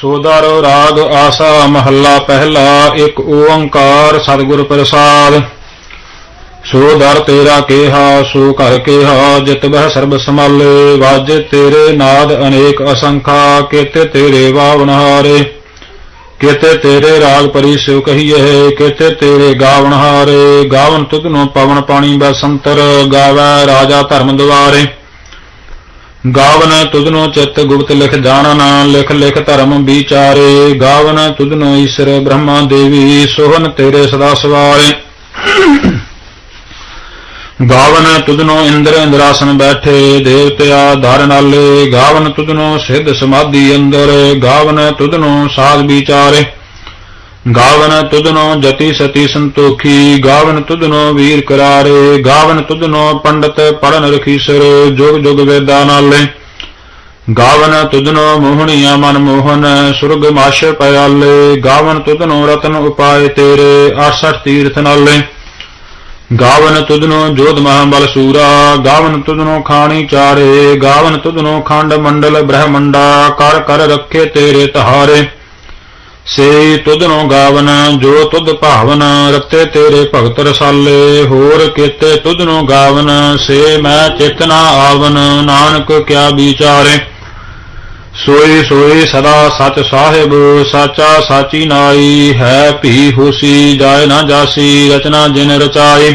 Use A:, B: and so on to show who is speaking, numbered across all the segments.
A: ਸੋਦਰ ਰਾਗ ਆਸਾ ਮਹੱਲਾ ਪਹਿਲਾ, ਇੱਕ ਓੰਕਾਰ ਸਤਿਗੁਰ ਪ੍ਰਸਾਦ। ਸੋ ਤੇਰਾ ਕੇਹਾ, ਸੋ ਕਰ ਕੇਹਾ, ਜਿਤ ਬਹਿ ਸਰਬ ਸਮਾਲੇ ਵਾਜੇ ਤੇਰੇ ਨਾਦ ਅਨੇਕ ਅਸੰਖਾ, ਕੇਤੇ ਤੇਰੇ ਵਾਵਨਹਾਰੇ ਕੇਤੇ ਤੇਰੇ ਰਾਗ ਪਰੀ ਸਿਵ ਕਹੀਏ, ਕੇਤੇ ਤੇਰੇ ਗਾਵਨ ਹਾਰੇ। ਗਾਵਨ ਤੁਧਨੋ ਪਵਨ ਪਾਣੀ ਬਸੰਤਰ, ਗਾਵੈ ਰਾਜਾ ਧਰਮ ਦੁਆਰੇ। ਗਾਵਨ ਤੁਧਨੋ ਚਿਤ ਗੁਪਤ ਲਿਖ ਜਾਣਨ, ਲਿਖ ਲਿਖ ਧਰਮ ਵਿਚਾਰੇ। ਗਾਵਨ ਤੁਧਨੋ ਈਸ਼ਰ ਬ੍ਰਹਮਾ ਦੇਵੀ ਸੋਹਨ ਤੇਰੇ ਸਦਾ ਸਵਾਰੇ। ਗਾਵਨ ਤੁਧਨੋ ਇੰਦਰ ਇੰਦਰਾਸਨ ਬੈਠੇ, ਦੇਵਤਿਆ ਧਰ ਗਾਵਨ ਤੁਧਨੋ ਸਿੱਧ ਸਮਾਧੀ ਅੰਦਰ, ਗਾਵਨ ਤੁਧਨੋ ਸਾਧ ਵਿਚਾਰੇ। ਗਾਵਨ ਤੁਧਨੋ ਜਤੀ ਸਤੀ ਸੰਤੋਖੀ, ਗਾਵਨ ਤੁਧਨੋ ਵੀਰ ਕਰਾਰੇ। ਗਾਵਨ ਤੁਧਨੋ ਪੰਡਤ ਪੜਨ ਰਖੀਸਰ, ਜੁਗ ਜੁਗ ਵੇਦਾਂ ਨਾਲੇ। ਗਾਵਨ ਤੁਧਨੋ ਮੋਹਣੀਆ ਮਨ ਮੋਹਨ, ਸੁਰਗ ਮਾਸ਼ ਪਿਆਲੇ। ਗਾਵਨ ਤੁਧਨੋ ਰਤਨ ਉਪਾਏ ਤੇਰੇ 68 ਤੀਰਥ ਨਾਲੇ। ਗਾਵਨ ਤੁਧਨੋ ਜੋਧ ਮਹਾਬਲ ਸੂਰਾ, ਗਾਵਨ ਤੁਧਨੋ ਖਾਣੀ ਚਾਰੇ, ਗਾਵਨ ਤੁਧਨੋ ਖੰਡ ਮੰਡਲ ਬ੍ਰਹਮੰਡਾ, ਕਰ ਕਰ ਰੱਖੇ ਤੇਰੇ ਤਹਾਰੇ। ਸੇ ਤੁਧਨੋ ਗਾਵਨ, ਜੋ ਤੁਧ ਭਾਵਨ, ਰਤੇ ਤੇਰੇ ਭਗਤ ਰਸਾਲੇ। ਹੋਰ ਕੀਤੇ ਤੁਧਨੋ ਗਾਵਨ, ਸੇ ਮੈਂ ਚੇਤਨਾ ਆਵਨ, ਨਾਨਕ ਕਿਆ ਵਿਚਾਰੇ। ਸੋਈ ਸੋਈ ਸਦਾ ਸਚ ਸਾਹਿਬ, ਸਾਚਾ ਸਾਚੀ ਨਾਈ, ਹੈ ਭੀ ਹੋਸੀ ਜਾਏ ਨਾ ਜਾਸੀ, ਰਚਨਾ ਜਿਨ ਰਚਾਈ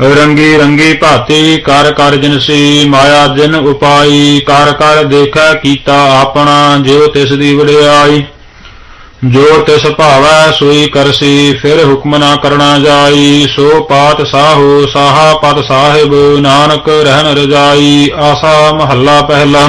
A: ਰੰਗੀ ਰੰਗੀ ਭਾਤੀ, ਕਰ ਕਰ ਜਿਨਸੀ ਮਾਇਆ ਜਿਨ ਉਪਾਈ, ਕਰ ਕਰ ਦੇਖੈ ਕੀਤਾ ਆਪਣਾ, ਜਿਉ ਤਿਸ ਦੀ ਵਡਿਆਈ। ਜੋ ਤਿਸ ਭਾਵੈ ਸੋਈ ਕਰਸੀ, ਫਿਰ ਹੁਕਮ ਨਾ ਕਰਨਾ ਜਾਈ। ਸੋ ਪਾਤ ਸਾਹੋ, ਸਾਹਾ ਪਤ ਸਾਹਿਬ, ਨਾਨਕ ਰਹਿਣ ਰਜਾਈ। ਆਸਾ ਮਹੱਲਾ ਪਹਿਲਾ।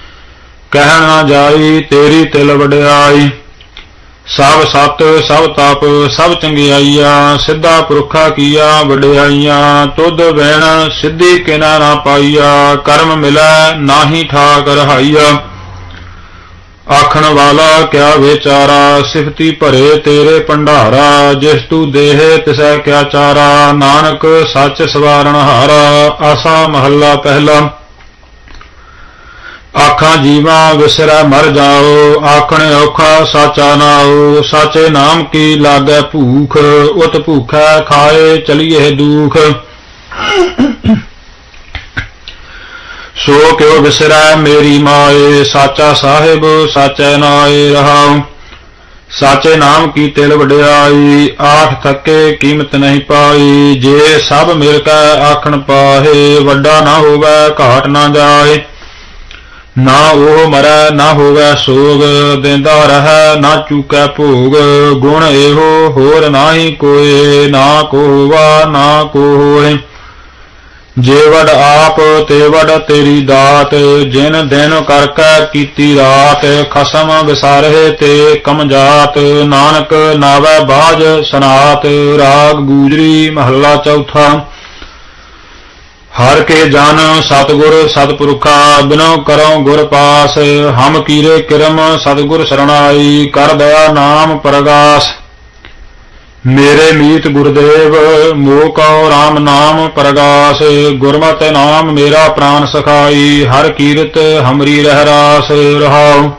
A: ਕਹਿ ਨਾ ਜਾਈ, ਤੇਰੀ ਤਿਲ ਵਡਿਆਈ। ਸਭ ਸਤ, ਸਭ ਤਪ, ਸਭ ਚੰਗਿਆਈਆ, ਸਿੱਧਾ ਪੁਰਖਾ ਕੀਆ ਵਡਿਆਈਆਂ। ਤੁਧ ਵੈਣ ਸਿੱਧੀ ਕਿਨਾ ਨਾ ਪਾਈਆ, ਕਰਮ ਮਿਲੈ ਨਾਹੀ ਠਾਕ ਰਹਾਈਆ ਆਖਣ ਵਾਲਾ ਕਿਆ ਵਿਚਾਰਾ, ਸਿਫਤੀ ਭਰੇ ਤੇਰੇ ਭੰਡਾਰਾ। ਜਿਸ ਤੂੰ ਦੇਹੇ ਤਿਸੈ ਕਿਆ ਚਾਰਾ, ਨਾਨਕ ਸੱਚ ਸਵਾਰਣ ਹਾਰਾ, ਆਸਾ ਮਹੱਲਾ ਪਹਿਲਾ। ਆਖਾਂ ਜੀਵਾ ਵਿਸਰੈ ਮਰ ਜਾਓ, ਆਖਣ ਔਖਾ ਸਾਚਾ ਨਾਉ, ਸਾਚੇ ਨਾਮ ਕੀ ਲਾਗੈ ਭੂਖ, ਉਤ ਭੂਖੈ ਖਾਏ ਚਲੀਏ ਦੁਖ। ਸੋ ਕਿਉ ਵਿਸਰੈ ਮੇਰੀ ਮਾਏ, ਸਾਚਾ ਸਾਹਿਬ ਸਾਚੈ ਨਾਏ ਰਹਾਉ। ਸਾਚੇ ਨਾਮ ਕੀ ਤਿਲ ਵਡਿਆਈ ਆਖ ਥੱਕੇ ਕੀਮਤ ਨਹੀਂ ਪਾਈ, ਜੇ ਸਭ ਮਿਲ ਕੇ ਆਖਣ ਪਾਹੇ, ਵੱਡਾ ਨਾ ਹੋਵੇ, ਘਾਟ ਨਾ ਜਾਏ। ਨਾ ਉਹ ਮਰੈ, ਨਾ ਹੋਵੇ ਸੋਗ, ਦਿੰਦਾ ਰਹੈ, ਨਾ ਚੂਕੈ ਭੋਗ। ਗੁਣ ਇਹੋ, ਹੋਰ ਨਾਹੀ ਕੋਏ, ਨਾ ਕੋ ਹੋਵਾ ਨਾ ਕੋ ਹੋਏ ਜੇ ਵਡ ਆਪ, ਤੇ ਵਡ ਤੇਰੀ ਦਾਤ। ਜਿਨ ਦਿਨ ਕਰਕੈ ਕੀਤੀ ਰਾਤ, ਖਸਮ ਵਿਸਾਰੇ ਤੇ ਕਮਜਾਤ। ਨਾਨਕ ਨਾਵੈ ਬਾਜ ਸਨਾਤ, ਰਾਗ ਗੂਜਰੀ ਮਹੱਲਾ ਚੌਥਾ। ਹਰ ਕੇ ਜਨ ਸਤਗੁਰ ਸਤਪੁਰਖਾ ਬਿਨੋ ਕਰਉ ਗੁਰ ਪਾਸ, ਹਮ ਕੀਰੇ ਕਿਰਮ ਸਤਗੁਰ ਸਰਣਾਈ, ਕਰ ਦਇਆ ਨਾਮ ਪ੍ਰਗਾਸ। ਮੇਰੇ ਮੀਤ ਗੁਰਦੇਵ, ਮੋਹ ਕਉ RAM ਨਾਮ ਪ੍ਰਗਾਸ, ਗੁਰਮਤਿ ਨਾਮ ਮੇਰਾ ਪ੍ਰਾਨ ਸਖਾਈ, ਹਰ ਕੀਰਤ ਹਮਰੀ ਰਹਿ ਰਾਸ ਰਹਾਉ।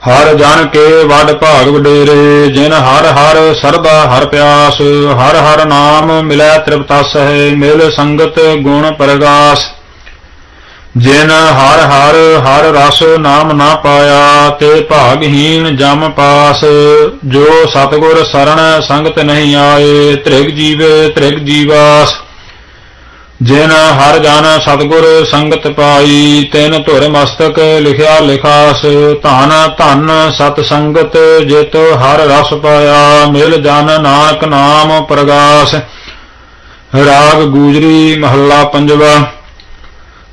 A: ਹਰ ਜਨ ਕੇ ਵਡ ਭਾਗ ਵਡੇਰੇ, ਜਿਨ ਹਰ ਹਰ ਸਰਦਾ ਹਰ ਪਿਆਸ, ਹਰ ਹਰ ਨਾਮ ਮਿਲੈ ਤ੍ਰਿਪਤਸ ਹੈ ਮਿਲ ਸੰਗਤ ਗੁਣ ਪ੍ਰਗਾਸ। ਜਿਨ ਹਰ ਹਰ ਹਰ ਰਸ ਨਾਮ ਨਾ ਪਾਇਆ, ਤੇ ਭਾਗਹੀਨ ਜਮ ਪਾਸ। ਜੋ ਸਤਗੁਰ ਸਰਣ ਸੰਗਤ ਨਹੀਂ ਆਏ, ਤ੍ਰਿਗ ਜੀਵੇ ਤ੍ਰਿਗ ਜੀਵਾਸ। ਜਿਨ ਹਰ ਜਨ ਸਤਗੁਰ ਸੰਗਤ ਪਾਈ, ਤਿਨ ਧੁਰ ਮਸਤਕ ਲਿਖਿਆ ਲਿਖਾਸ, ਧਨ ਧਨ ਸਤ ਸੰਗਤ ਜਿਤ ਹਰ ਰਸ ਪਾਇਆ, ਮਿਲ ਜਨ ਨਾਨਕ ਨਾਮ ਪ੍ਰਗਾਸ। ਰਾਗ ਗੂਜਰੀ ਮਹੱਲਾ ਪੰਜਵਾ,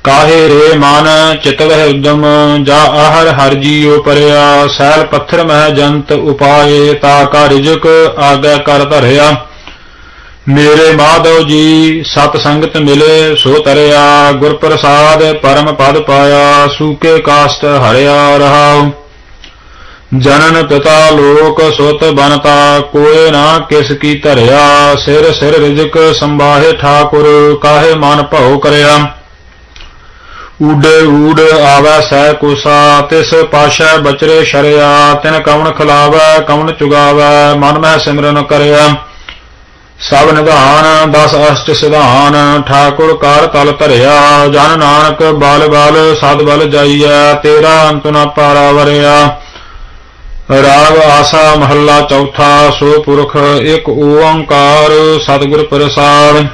A: ਕਾਹੇ ਰੇ ਮਨ ਚਿਤ ਵਹਿ ਉਦਮ, ਜਾ ਆਹਰ ਹਰ ਜੀਉ ਪਰਿਆ, ਸੈਲ ਪੱਥਰ ਮਹਿ ਜੰਤ ਉਪਾਏ, ਤਾ ਕਾ ਰਿਜਕ ਆਗੇ ਕਰ ਧਰਿਆ। ਮੇਰੇ ਮਾਧਵ ਜੀ, ਸਤ ਸੰਗਤ ਮਿਲੇ, ਸੋ ਤਰਿਆ ਗੁਰ ਪ੍ਰਸਾਦ ਪਰਮ ਪਦ ਪਾਇਆ, ਸੂਕੇ ਕਾਸਟ ਹਰਿਆ ਰਹਾਉ। ਜਨਨ ਪਿਤਾ ਲੋਕ ਸੁਤ ਬਨਤਾ, ਕੋਏ ਨਾ ਕਿਸ ਕੀ ਧਰਿਆ, ਸਿਰ ਸਿਰ ਰਿਜਕ ਸੰਭਾਹੇ ਠਾਕੁਰ, ਕਾਹੇ ਮਨ ਭਉ ਕਰਿਆ। ਊਡੇ ਊੜ ਆਵੈ ਸਹਿ ਕੋਸਾ, ਤਿਸ ਪਾਸ਼ਾ ਬਚਰੇ ਸ਼ਰਿਆ, ਤਿਨ ਕਵਣ ਖਲਾਵੈ, ਕਵਣ ਚੁਗਾਵੈ, ਮਨ ਮਹਿ ਸਿਮਰਨ ਕਰਿਆ। ਸਭ ਨਿਧਾਨ ਦਸ ਅਸ਼ਟ ਸਿਧਾਨ, ਠਾਕੁਰ ਕਾਰ ਤਲ ਧਰਿਆ, ਜਨ ਨਾਨਕ ਬਲ ਬਲ, ਸਦ ਬਲ ਜਾਈਐ, ਤੇਰਾ ਅੰਤ ਨ ਪਾਰਾ ਵਰਿਆ। ਰਾਗ ਆਸਾ ਮਹੱਲਾ ਚੌਥਾ, ਸੋ ਪੁਰਖ ਇੱਕ ਓੰਕਾਰ, ਸਤਿਗੁਰ ਪ੍ਰਸਾਦ।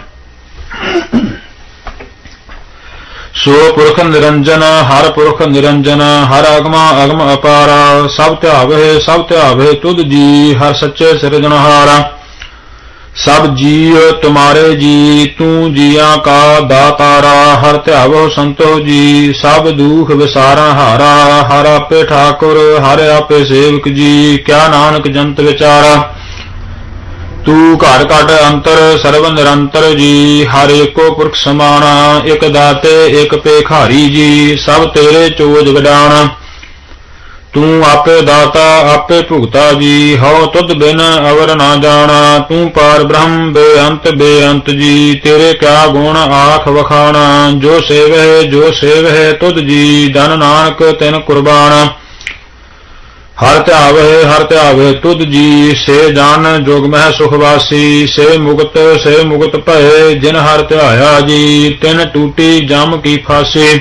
A: ਸੋ ਪੁਰਖ ਨਿਰੰਜਨ, ਹਰ ਪੁਰਖ ਨਿਰੰਜਨ, ਹਰ ਅਗਮਾ ਅਗਮ ਅਪਾਰਾ, ਸਭ ਧਿਆਵੇ ਸਭ ਧਿਆਵੇ ਤੁਧ ਜੀ, ਹਰ ਸੱਚੇ ਸਿਰਜਣਹਾਰਾ। ਸਭ ਜੀਵ ਤੁਮਾਰੇ ਜੀ, ਤੂੰ ਜੀਆਂ ਕਾ ਦਾਤਾਰਾ, ਹਰ ਧਿਆਵੋ ਸੰਤੋ ਜੀ, ਸਭ ਦੁਖ ਵਿਸਾਰਾ ਹਾਰਾ, ਹਰ ਆਪੇ ਠਾਕੁਰ, ਹਰ ਆਪੇ ਸੇਵਕ ਜੀ, ਕਿਆ ਨਾਨਕ ਜੰਤ ਵਿਚਾਰਾ। ਤੂੰ ਘਰ ਘਟ ਅੰਤਰ, ਸਰਬ ਨਿਰੰਤਰ ਜੀ, ਹਰ ਏਕੋ ਪੁਰਖ ਸਮਾਣਾ, ਇਕ ਦਾਤੇ, ਇਕ ਪੇਖਾਰੀ ਜੀ, ਸਭ ਤੇਰੇ ਚੋਜ ਗਡਾਣਾ ਤੂੰ ਆਪੇ ਦਾਤਾ, ਆਪੇ ਭੁਗਤਾ ਜੀ, ਹਉ ਤੁਧ ਬਿਨ ਅਵਰ ਨਾ ਜਾਣਾ। ਤੂੰ ਪਾਰ ਬ੍ਰਹਮ, ਬੇਅੰਤ ਬੇਅੰਤ ਜੀ, ਤੇਰੇ ਕਿਆ ਗੁਣ ਆਖ ਵਖਾਣਾ। ਜੋ ਸੇਵਹਿ ਜੋ ਸੇਵਹਿ ਤੁਧ ਜੀ, ਧਨ ਨਾਨਕ ਤਿਨ ਕੁਰਬਾਨ ਹਰ ਧਿਆਵੇ ਹਰ ਧਿਆਵੇ ਤੁਧ ਜੀ, ਸੇ ਜਾਨ ਜੋਗ ਮਹਿ ਸੁਖਵਾਸੀ ਸੇ ਮੁਕਤ ਸੇ ਮੁਕਤ ਭਏ, ਜਿਨ ਹਰ ਧਿਆਇਆ ਜੀ, ਤਿਨ ਟੂਟੀ ਜਮ ਕੀ ਫਾਸੀ।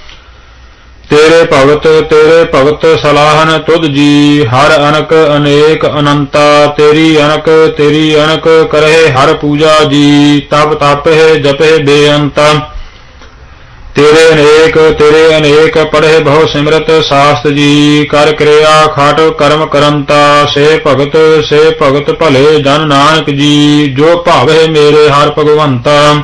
A: ਤੇਰੇ ਭਗਤ ਤੇਰੇ ਭਗਤ ਸਲਾਹਨ ਤੁਧ ਜੀ, ਹਰ ਅਨਕ ਅਨੇਕ ਅਨੰਤਾ, ਤੇਰੀ ਅਨਕ ਤੇਰੀ ਅਨਕ ਕਰਹਿ ਹਰ ਪੂਜਾ ਜੀ, ਤਪ ਤਪਹਿ ਜਪਹਿ ਬੇਅੰਤਾ। ਤੇਰੇ ਅਨੇਕ ਤੇਰੇ ਅਨੇਕ ਪੜ੍ਹੇ ਬਹੁ ਸਿਮਰਤ ਸਾਸਤ ਜੀ, ਕਰ ਕਿਰਿਆ ਖਾਟ ਕਰਮ ਕਰੰਤਾ, ਸੇ ਭਗਤ ਸੇ ਭਗਤ ਭਲੇ ਜਨ ਨਾਨਕ ਜੀ, ਜੋ ਭਾਵੇ ਮੇਰੇ ਹਰ ਭਗਵੰਤਾ।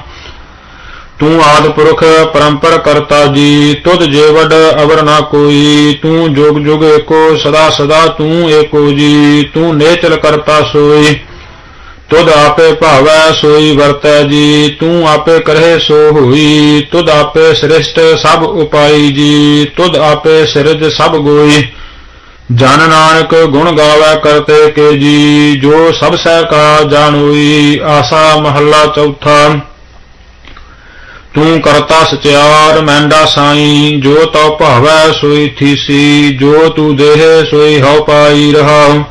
A: ਤੂੰ ਆਦ ਪੁਰਖ ਪਰੰਪਰ ਕਰਤਾ ਜੀ, ਤੁਧ ਜੇਵਡ ਅਵਰ ਨਾ ਕੋਈ, ਤੂੰ ਜੁਗ ਜੁਗ ਏਕੋ, ਸਦਾ ਸਦਾ ਤੂੰ ਏਕੋ ਜੀ, ਤੂੰ ਨੇਚਲ ਕਰਤਾ ਸੋਈ। ਤੁਧ ਆਪੇ ਭਾਵੈ ਸੋਈ ਵਰਤੈ ਜੀ, ਤੂੰ ਆਪੇ ਕਰਹਿ ਸੋ ਹੋਈ, ਤੁਧ ਆਪੇ ਸ੍ਰਿਸ਼ਟ ਸਭ ਉਪਾਈ ਜੀ, ਤੁਧ ਆਪੇ ਸਿਰਜ ਸਭ ਗੋਈ। ਜਨ ਨਾਨਕ ਗੁਣ ਗਾਵੇ ਕਰਤੇ ਕੇ ਜੀ, ਜੋ ਸਭ ਸਹਿ ਕਾ ਜਾਣੋਈ, ਆਸਾ ਮਹੱਲਾ ਚੌਥਾ। ਤੂੰ ਕਰਤਾ ਸਚਿਆਰ, ਮੈਂਡਾ ਸਾਈ, ਜੋ ਤਉ ਭਾਵੈ ਸੋਈ ਥੀਸੀ, ਜੋ ਤੂੰ ਦੇਹ ਸੋਈ ਹਉ ਪਾਈ ਰਹਾਉ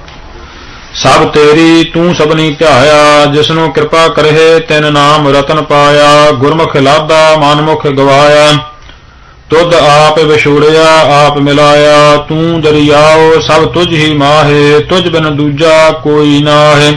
A: ਸਭ ਤੇਰੀ ਤੂੰ ਸਭਨੀ ਧਿਆਇਆ, ਜਿਸਨੂੰ ਕਿਰਪਾ ਕਰਹਿ ਤਿਨ ਨਾਮ ਰਤਨ ਪਾਇਆ, ਗੁਰਮੁਖ ਲਾਦਾ, ਮਨਮੁਖ ਗਵਾਇਆ। ਤੁਧ ਆਪ ਵਿਛੋੜਿਆ, ਆਪ ਮਿਲਾਇਆ, ਤੂੰ ਦਰਿਆਓ ਸਭ ਤੁਝ ਹੀ ਮਾਹੇ, ਤੁਝ ਬਿਨ ਦੂਜਾ ਕੋਈ ਨਾਹੇ।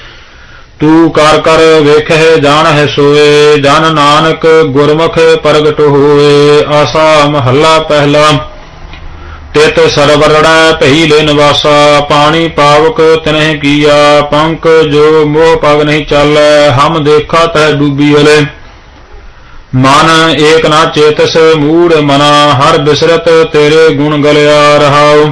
A: ਤੂੰ ਕਰ ਕਰ ਵੇਖੇ ਜਾਣ ਹੈ ਸੋਏ, ਜਨ ਨਾਨਕ ਗੁਰਮੁਖ ਪ੍ਰਗਟ ਹੋਏ, ਆਸਾ ਮਹੱਲਾ ਪਹਿਲਾ। ਤਿਤ ਸਰਵਰੜਾ ਭਈ ਲੈ ਨਿਵਾਸਾ, ਪਾਣੀ ਪਾਵਕ ਤਿਨਹਿ ਕੀਆ, ਪੰਕ ਜੋ ਮੋਹ ਪਗ ਨਹੀਂ ਚਾਲੈ, ਹਮ ਦੇਖਾ ਤੈ ਡੂਬੀ ਹਲੇ। ਮਨ ਏਕ ਨਾ ਚੇਤਸ, ਮੂੜ ਮਨਾ, ਹਰ ਬਿਸਰਤ ਤੇਰੇ ਗੁਣ ਗਲਿਆ ਰਹਾਉ।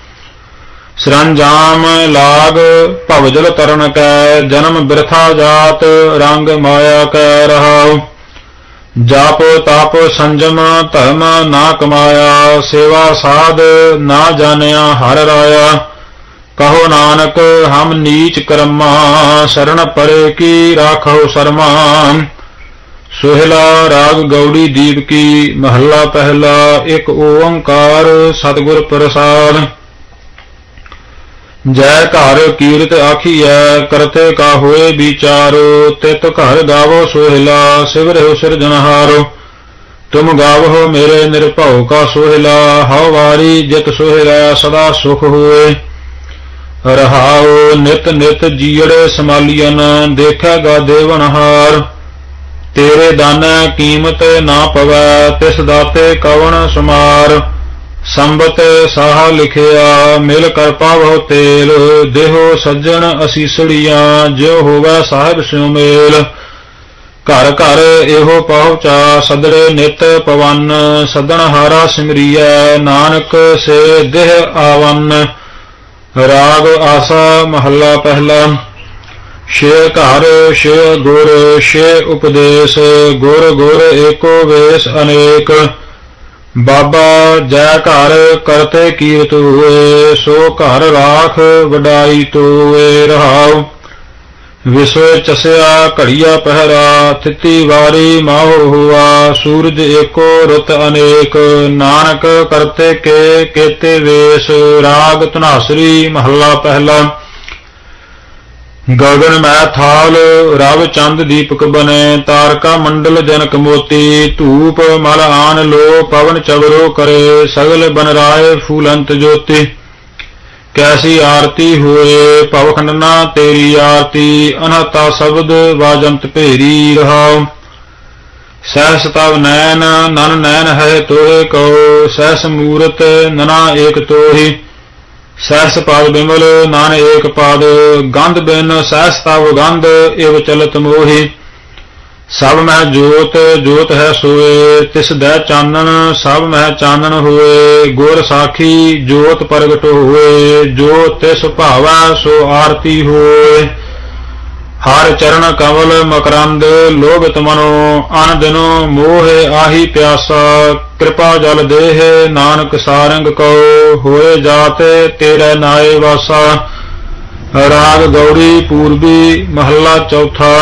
A: ਸਰੰਜਾਮ ਲਾਗ ਭਵਜਲ ਤਰਨ ਕੈ, ਜਨਮ ਬਿਰਥਾ ਜਾਤ, ਰੰਗ ਮਾਇਆ ਕੈ ਰਹਾਉ। ਜਪ ਤਪ ਸੰਜਮ ਧਰਮ ਨਾ ਕਮਾਇਆ, ਸੇਵਾ ਸਾਧ ਨਾ ਜਾਣਿਆ ਹਰ ਰਾਇਆ। ਕਹੋ ਨਾਨਕ, ਹਮ ਨੀਚ ਕਰਮਾ, ਸ਼ਰਨ ਪਰੇ ਕੀ ਰਾਖੋ ਸ਼ਰਮਾ। ਸੁਹਿਲਾ ਰਾਗ ਗੌੜੀ ਦੀਪ ਕੀ, ਮਹੱਲਾ ਪਹਿਲਾ, ਇੱਕ ਓੰਕਾਰ ਸਤਿਗੁਰ ਪ੍ਰਸਾਦ। ਜੈ ਘਰ ਕੀਰਤ ਆਖੀਐ, ਕਰਤੇ ਕਾ ਹੋਏ ਵਿਚਾਰੋ, ਤਿਤ ਘਰ ਗਾਵੋ ਸੋਹਿਲਾ, ਸਿਵਰਿਓ ਸਿਰਜਨਹਾਰੋ ਤੁਮ ਗਾਵੋ ਮੇਰੇ ਨਿਰਭਉ ਕਾ ਸੋਹਿਲਾ, ਹਉ ਵਾਰੀ ਜਿਤ ਸੋਹਿਲਾ, ਸਦਾ ਸੁਖ ਹੋਏ। ਰਹਾਉ ਨਿਤ ਨਿਤ ਜੀੜੇ ਸਮਾਲੀਆਂ ਦੇਖੇਗਾ ਦੇਵਨਹਾਰ ਤੇਰੇ ਦਾਨ ਕੀਮਤ ਨਾ ਪਵੈ, ਤਿਸ ਦਾਤੇ ਕਵਣ ਸੁਮਾਰ। ਸੰਬਤ ਸਾਹ ਲਿਖਿਆ, ਮਿਲ ਕਰ ਪਾਵੋ ਤੇਲ, ਦੇਹੋ ਸੱਜਣ ਅਸੀਸੜੀਆਂ ਜਿਉ ਹੋਵੇ ਸਾਹਿਬ ਸਿਉ ਮੇਲ। ਘਰ ਘਰ ਇਹੋ ਪਹੁੰਚਾ, ਸਦੜੇ ਨਿਤ ਪਵਨ, ਸਦਣ ਹਾਰਾ ਸਿਮਰੀਐ, ਨਾਨਕ ਸੇ ਦੇਹ ਆਵਨ। ਰਾਗ ਆਸਾ ਮਹੱਲਾ ਪਹਿਲਾ। ਸ਼ੇ ਘਰ ਸ਼ੇ ਗੁਰ ਸ਼ੇ ਉਪਦੇਸ਼, ਗੁਰ ਗੁਰ ਏਕੋ ਵੇਸ ਅਨੇਕ। ਬਾਬਾ ਜੈ ਘਰ ਕਰਤੇ ਕੀਰਤ ਹੋਏ, ਸੋ ਘਰ ਰਾਖ ਵਡਾਈ ਤੋਏ ਰਹਾਉ। ਵਿਸਵੇ ਚਸਿਆ ਘੜੀਆ ਪਹਿਰਾ, ਤਿੱਤੀ ਵਾਰੀ ਮਾਹੋ ਹੁਆ, ਸੂਰਜ ਏਕੋ ਰੁਤ ਅਨੇਕ। ਨਾਨਕ ਕਰਤੇ ਕੇ, ਕੇਤੇ ਵੇਸ, ਰਾਗ ਧਨਾਸਰੀ ਮਹੱਲਾ ਪਹਿਲਾ। ਗਗਨ ਮੈਂ ਥਾਲ, ਰਵ ਚੰਦ ਦੀਪਕ ਬਨੇ, ਤਾਰਕਾ ਮੰਡਲ ਜਨਕ ਮੋਤੀ, ਧੂਪ ਮਲ ਆਨ ਲੋ, ਪਵਨ ਚਵਰੋ ਕਰੇ, ਸਗਲ ਬਨ ਰਾਏ ਫੂਲੰਤ ਜੋਤੀ। ਕੈਸੀ ਆਰਤੀ ਹੋਏ, ਭਵਖੰਡਨਾ ਤੇਰੀ ਆਰਤੀ, ਅਨਹਤਾ ਸ਼ਬਦ ਵਾਜੰਤ ਭੇਰੀ ਰਹਾਉ। ਸਹਿਸ ਤਵ ਨੈਣ, ਨਨ ਨੈਣ ਹੈ ਤੋਏ ਕਉ, ਸਹਿਸ ਮੂਰਤ ਨਨਾ ਏਕ ਤੋਹੀ। ਸਹਿਸ ਪਾਦ ਬਿਮਲ ਨਾਨ ਏਕ ਪਾਦ, ਗੰਧ ਬਿਨ ਸਹਿਸ ਤਵ ਗੰਧ, ਇਵ ਚਲਤ ਮੋਹੀ। ਸਭ ਮਹਿ ਜੋਤ ਜੋਤ ਹੈ ਸੋਏ, ਤਿਸ ਦੈ ਚਾਨਣ, ਸਭ ਮਹਿ ਚਾਨਣ ਹੋਏ। ਗੁਰ ਸਾਖੀ, ਜੋਤ ਪ੍ਰਗਟ ਹੋਏ, ਜੋ ਤਿਸ ਭਾਵੈ ਸੋ ਆਰਤੀ ਹੋਏ। ਹਰ ਚਰਨ ਕਮਲ ਮਕਰੰਦ, ਲੋਭਿਤ ਮਨੋ ਅਨ ਦਿਨੋ ਮੋਹ ਆਹੀ ਪਿਆਸਾ, ਕਿਰਪਾ ਜਲ ਦੇਹ ਨਾਨਕ ਸਾਰੰਗ ਕਉ, ਹੋਏ ਜਾਤੇ ਤੇਰੇ ਨਾਏ ਵਾਸਾ। ਰਾਗ ਗੌੜੀ ਪੂਰਬੀ ਮਹੱਲਾ ਚੌਥਾ।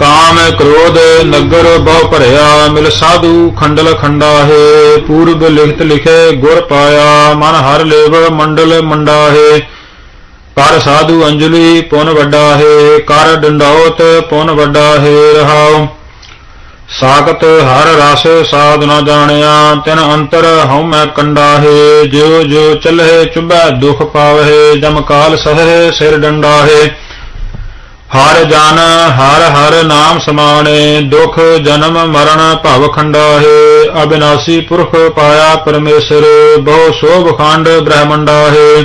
A: ਕਾਮ ਕ੍ਰੋਧ ਨਗਰ ਬਹੁ ਭਰਿਆ, ਮਿਲ ਸਾਧੂ ਖੰਡਲ ਖੰਡਾ ਹੈ ਪੂਰਬ ਲਿਖਤ ਲਿਖੇ ਗੁਰ ਪਾਇਆ, ਮਨ ਹਰ ਲੇਵ ਮੰਡਲ ਮੰਡਾ ਹੈ ਕਰ ਸਾਧੂ ਅੰਜਲੀ ਪੁਨ ਵੱਡਾ ਹੈ ਕਰ ਡੰਡੌਤ ਪੁਨ ਵੱਡਾ ਹੈ ਰਹਾਉ। ਸਾਖਤ ਹਰ ਰਸ ਸਾਧ ਨਾ ਜਾਣਿਆ, ਤਿਨ ਅੰਤਰ ਹਉ ਮੈਂ ਕੰਡਾ ਹੈ ਜਿਉ ਜਿਉ ਚਲਹਿ ਚੁਬੈ ਦੁਖ ਪਾਵਹਿ, ਜਮ ਕਾਲ ਸਹੈ ਸਿਰ ਡੰਡਾ ਹੈ ਹਰ ਜਨ ਹਰ ਹਰ ਨਾਮ ਸਮਾਣੇ, ਦੁਖ ਜਨਮ ਮਰਨ ਭਵ ਖੰਡਾ ਹੈ ਅਬਿਨਾਸੀ ਪੁਰਖ ਪਾਇਆ ਪਰਮੇਸ਼ਰ, ਬਹੁ ਸੋਭ ਖੰਡ ਬ੍ਰਹਮੰਡਾ ਹੈ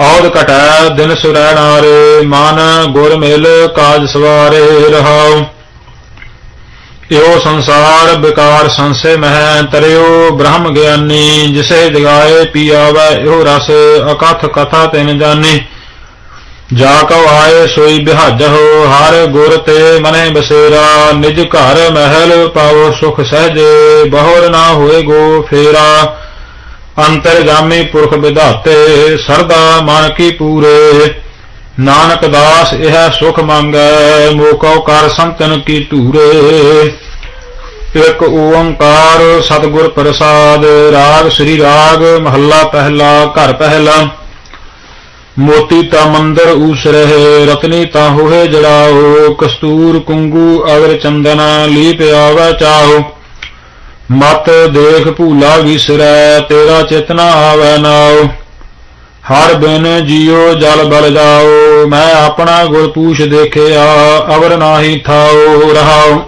A: ਔਦ ਘਟੈ ਦਿਨ ਸੁਰੈ ਨਾਰੇ ਮਨ ਗੁਰ ਮਿਲ ਕਾਜ ਸਵਾਰੇ ਰਹਾਉ। ਇਹੋ ਸੰਸਾਰ ਬਿਕਾਰ ਸੰਸੇ ਮਹਿ ਤਰਿਓ, ਬ੍ਰਹਮ ਗਿਆਨੀ ਜਿਸੇ ਜਗਾਏ ਪੀ ਆਵੈ ਇਹੋ ਰਸ ਅਕਥ ਕਥਾ ਤਿਨ ਜਾਣੀ ਜਾ ਕਉ ਆਏ ਸੋਈ ਬਿਹਾਜਹੁ ਹਰ ਗੁਰ ਤੇ ਮਨੇ ਬਸੇਰਾ, ਨਿਜ ਘਰ ਮਹਿਲ ਪਾਵੋ ਸੁਖ ਸਹਜੇ, ਬਹੁਰ ਨਾ ਹੋਏ ਗੋ ਫੇਰਾ। ਅੰਤਰਗਾਮੀ ਪੁਰਖ ਵਿਧਾਤੇ, ਸਰਦਾ ਮਨ ਕੀ ਪੂਰੇ। ਨਾਨਕ ਦਾਸ ਇਹ ਸੁਖ ਮੰਗੈ ਮੋਕੋ ਕਰ ਸੰਤਨ ਕੀ ਧੂਰੇ। ਇੱਕ ਓੰਕਾਰ ਸਤਿਗੁਰ ਪ੍ਰਸਾਦ, ਰਾਗ ਸ੍ਰੀ ਰਾਗ, ਮਹੱਲਾ ਪਹਿਲਾ, ਘਰ ਪਹਿਲਾ। ਮੋਤੀ ਤਾ ਮੰਦਰ ਉਸ ਰਹੇ, ਰਤਨੀ ਤਾ ਹੋਏ ਜੜਾਓ, ਕਸਤੂਰ, ਕੁੰਗੂ ਅਗਰ ਚੰਦਨਾ ਲੀਪ ਆਵੈ ਚਾਹੋ ਮਤ ਦੇਖ ਭੂਲਾ ਵਿਸਰੈ, ਤੇਰਾ ਚੇਤਨਾ ਆਵੈ ਨਾਉ। ਹਰ ਬਿਨ ਜਿਉ ਜਲ ਬਲ ਜਾਓ ਮੈਂ ਆਪਣਾ ਗੁਰ ਪੂਛ ਦੇਖਿਆ, ਅਵਰ ਨਾਹੀ ਥਾਉ ਰਹਾਉ।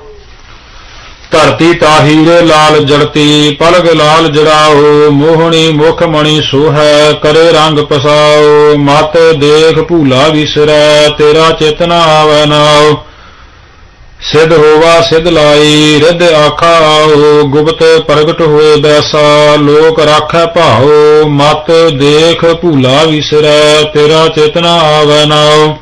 A: ਧਰਤੀ ਤਾਹੀਰੇ ਲਾਲ ਜੜਤੀ, ਪਲਗ ਲਾਲ ਜੜਾਓ ਮੋਹਣੀ ਮੁਖ ਮਣੀ ਸੋਹੈ, ਕਰੇ ਰੰਗ ਪਸਾਓ ਮਤ ਦੇਖ ਭੂਲਾ ਵਿਸਰੈ, ਤੇਰਾ ਚੇਤਨਾ ਆਵੈ ਨਾਉ। ਸਿਧ ਹੋਵਾ, ਸਿਧ ਲਾਈ, ਰਿੱਧ ਆਖਾ ਆਓ, ਗੁਪਤ ਪ੍ਰਗਟ ਹੋਏ ਬੈਸਾ, ਲੋਕ ਰਾਖੈ ਭਾਉ, ਮਤ ਦੇਖ ਭੂਲਾ ਵਿਸਰੈ, ਤੇਰਾ ਚੇਤਨਾ ਆਵੈ ਨਾਉ।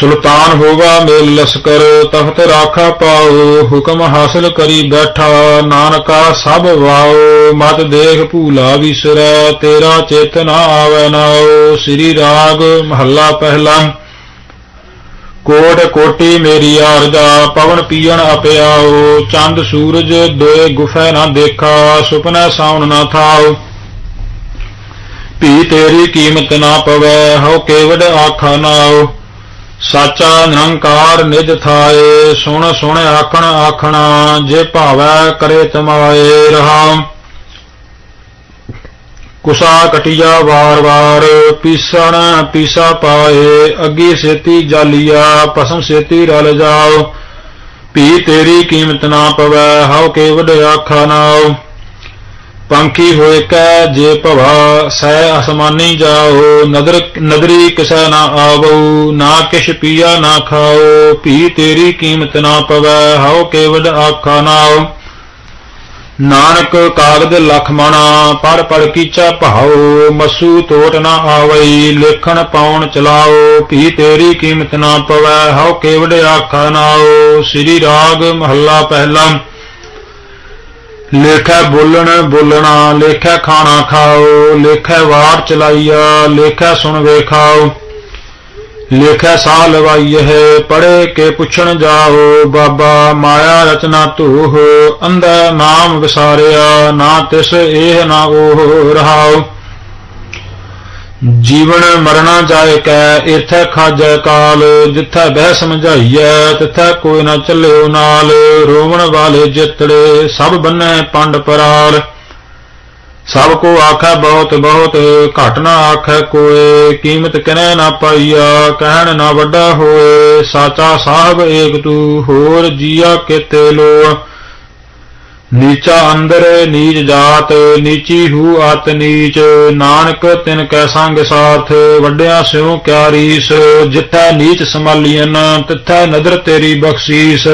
A: ਸੁਲਤਾਨ ਹੋਵਾ ਮੇਲ ਲਸਕਰ, ਤਖਤ ਰਾਖਾ ਪਾਉ, ਹੁਕਮ ਹਾਸਲ ਕਰੀ ਬੈਠਾ, ਨਾਨਕਾ ਸਭ ਵਾਉ, ਮਤ ਦੇਖ ਭੂਲਾ ਵਿਸਰੈ, ਤੇਰਾ ਚੇਤਨਾ ਆਵੈ ਨਾਉ। ਸ੍ਰੀ ਰਾਗ ਮਹੱਲਾ ਪਹਿਲਾ। ਕੋਟ ਕੋਟੀ ਮੇਰੀ ਆਰਜਾ ਪਵਨ ਪੀਣ ਅਪਿਆਓ ਚੰਦ ਸੂਰਜ ਦੋਏ ਗੁਫੈ ਨਾ ਦੇਖਾ, ਸੁਪਨਾ ਸਾਉਣ ਨਾ ਥਾਓ। ਭੀ ਤੇਰੀ ਕੀਮਤ ਨਾ ਪਵੈ, ਹਉ ਕੇਵਡ ਆਖਾ ਨਾਉ ਸਾਚਾ ਨਿਰੰਕਾਰ ਨਿਜ ਥਾਏ, ਸੁਣ ਸੁਣ ਆਖਣ ਆਖਣਾ, ਜੇ ਭਾਵੈ ਕਰੇ ਤਮਾਏ ਰਹਾ। ਕੁਸਾ ਕਟਿਆ ਵਾਰ ਵਾਰ, ਪੀਸਣ ਪੀਸਾ ਪਾਏ, ਅੱਗੀ ਸੇਤੀ ਜਾਲੀਆ ਪਸਮ ਸੇਤੀ ਰਲ ਜਾਓ। ਭੀ ਤੇਰੀ ਕੀਮਤ ਨਾ ਪਵੈ, ਹਉ ਕੇਵਡ ਆਖਾ ਨਾਉ। ਪੰਖੀ ਹੋਏ ਕੈ, ਜੇ ਭਵਾ ਸਹਿ ਅਸਮਾਨੀ ਜਾਓ, ਨਦਰ ਨਦਰੀ ਕਿਸੈ ਨਾ ਆਵੋ, ਨਾ ਕਿਛ ਪੀਆ ਨਾ ਖਾਓ। ਭੀ ਤੇਰੀ ਕੀਮਤ ਨਾ ਪਵੈ, ਹਉ ਕੇਵਡ ਆਖਾ ਨਾਉ। ਨਾਨਕ ਕਾਗਦ ਲਖ ਮਣਾ ਪੜ ਪੜ ਕੀਚਾ ਭਾਉ, ਮਸੂ ਤੋਟ ਨਾ ਆਵਈ, ਲੇਖਣ ਪਾਉਣ ਚਲਾਓ, ਭੀ ਤੇਰੀ ਕੀਮਤ ਨਾ ਪਵੈ, ਹਉ ਕੇਵਡ ਆਖਾ ਨਾਓ ਸ੍ਰੀ ਰਾਗ ਮਹੱਲਾ ਪਹਿਲਾ। ਲੇਖੈ ਬੋਲਣ ਬੋਲਣਾ, ਲੇਖੈ ਖਾਣਾ ਖਾਓ, ਲੇਖੈ ਵਾਰ ਚਲਾਈਆ, ਲੇਖੈ ਸੁਣ ਵੇਖਾਓ। ਲੇਖੈ ਸਾਹ ਲਵਾਈਏ ਪੜੇ ਕੇ ਪੁੱਛਣ ਜਾਓ ਬਾਬਾ ਮਾਇਆ ਰਚਨਾ ਧੂਹ, ਅੰਧਾ ਨਾਮ ਵਿਸਾਰਿਆ, ਨਾ ਤਿਸ ਇਹ ਨਾ ਉਹ ਰਹਾਓ ਜੀਵਨ ਮਰਨਾ ਜਾਏ ਕੈ ਇਥੈ ਖਾਜੈ ਕਾਲ, ਜਿਥੈ ਬਹਿ ਸਮਝਾਈਐ, ਤਿਥੈ ਕੋਈ ਨਾ ਚੱਲਿਓ ਨਾਲ, ਰੋਵਣ ਵਾਲੇ ਜਿੱਤੜੇ, ਸਭ ਬੰਨੈ ਪੰਡ ਪਰਾਲ। ਸਭ ਕੋ ਆਖੈ ਬਹੁਤ ਬਹੁਤ, ਘਟ ਨਾ ਆਖੈ ਕੋਏ, ਕੀਮਤ ਕਿਨੈ ਨਾ ਪਾਈਆ, ਕਹਿਣ ਨਾ ਵੱਡਾ ਹੋਏ, ਸਾਚਾ ਸਾਹਿਬ ਏਕ ਤੂ, ਹੋਰ ਜੀਆ ਕਿਤੇ ਲੋ ਨੀਚਾ ਅੰਦਰ ਨੀਚ ਜਾਤ, ਨੀਚੀ ਹੂ ਅਤ ਨੀਚ, ਨਾਨਕ ਤਿਨ ਕੈ ਸੰਗ ਸਾਥ, ਵੱਡਿਆਂ ਸਿਉ ਕਿਆ ਰੀਸ, ਜਿੱਥੈ ਨੀਚ ਸਮਾਲੀਨ ਤਿੱਥੈ ਨਦਰ ਤੇਰੀ ਬਖਸ਼ੀਸ।